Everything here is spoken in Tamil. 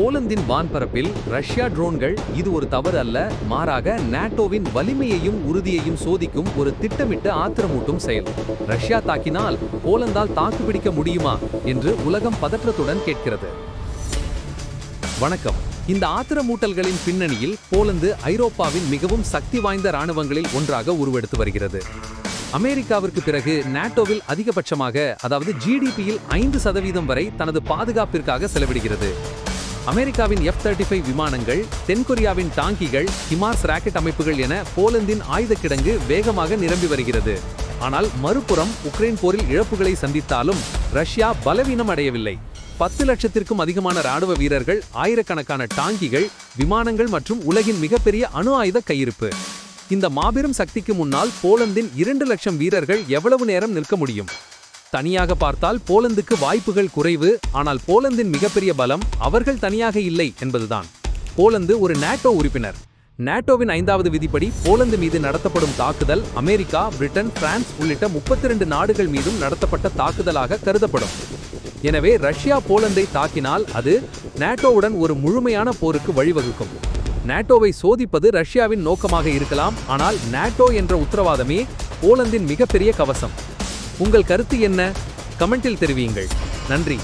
போலந்தின் வான்பரப்பில் ரஷ்யா ட்ரோன்கள் இது ஒரு தவறு அல்ல. மாறாக நாட்டோவின் வலிமையையும் உறுதியையும் சோதிக்கும் ஒரு திட்டமிட்ட ஆத்திரமூட்டும் செயல். ரஷ்யா தாக்கினால் போலந்தால் தாக்குப்பிடிக்க முடியுமா என்று உலகம் பதற்றத்துடன் கேட்கிறது. வணக்கம். இந்த ஆத்திரமூட்டல்களின் பின்னணியில் போலந்து ஐரோப்பாவின் மிகவும் சக்தி வாய்ந்த ராணுவங்களில் ஒன்றாக உருவெடுத்து வருகிறது. அமெரிக்காவிற்கு பிறகு நாட்டோவில் அதிகபட்சமாக அதாவது ஜிடிபியில் ஐந்து சதவீதம் வரை தனது பாதுகாப்பிற்காக செலவிடுகிறது. அமெரிக்காவின் எஃப் தேர்ட்டி ஃபைவ் விமானங்கள் தென்கொரியாவின் டாங்கிகள் ஹிமார்ஸ் ராக்கெட் அமைப்புகள் என போலந்தின் ஆயுத கிடங்கு வேகமாக நிரம்பி வருகிறது. ஆனால் மறுபுறம் உக்ரைன் போரில் இழப்புகளை சந்தித்தாலும் ரஷ்யா பலவீனம் அடையவில்லை. பத்து லட்சத்திற்கும் அதிகமான ராணுவ வீரர்கள் ஆயிரக்கணக்கான டாங்கிகள் விமானங்கள் மற்றும் உலகின் மிகப்பெரிய அணு ஆயுத கையிருப்பு. இந்த மாபெரும் சக்திக்கு முன்னால் போலந்தின் இரண்டு லட்சம் வீரர்கள் எவ்வளவு நேரம் நிற்க முடியும்? தனியாக பார்த்தால் போலந்துக்கு வாய்ப்புகள் குறைவு ஆனால் போலந்தின் மிகப்பெரிய பலம் அவர்கள் தனியாக இல்லை என்பதுதான். போலந்து ஒரு நாட்டோ உறுப்பினர். நாட்டோவின் ஐந்தாவது விதிப்படி போலந்து மீது நடத்தப்படும் தாக்குதல் அமெரிக்கா பிரிட்டன் பிரான்ஸ் உள்ளிட்ட முப்பத்தி ரெண்டு நாடுகள் மீதும் நடத்தப்பட்ட தாக்குதலாக கருதப்படும். எனவே ரஷ்யா போலந்தை தாக்கினால் அது நாட்டோவுடன் ஒரு முழுமையான போருக்கு வழிவகுக்கும். நாட்டோவை சோதிப்பது ரஷ்யாவின் நோக்கமாக இருக்கலாம் ஆனால் நாட்டோ என்ற உத்தரவாதமே போலந்தின் மிகப்பெரிய கவசம். உங்கள் கருத்து என்ன? கமெண்டில் தெரிவியுங்கள். நன்றி.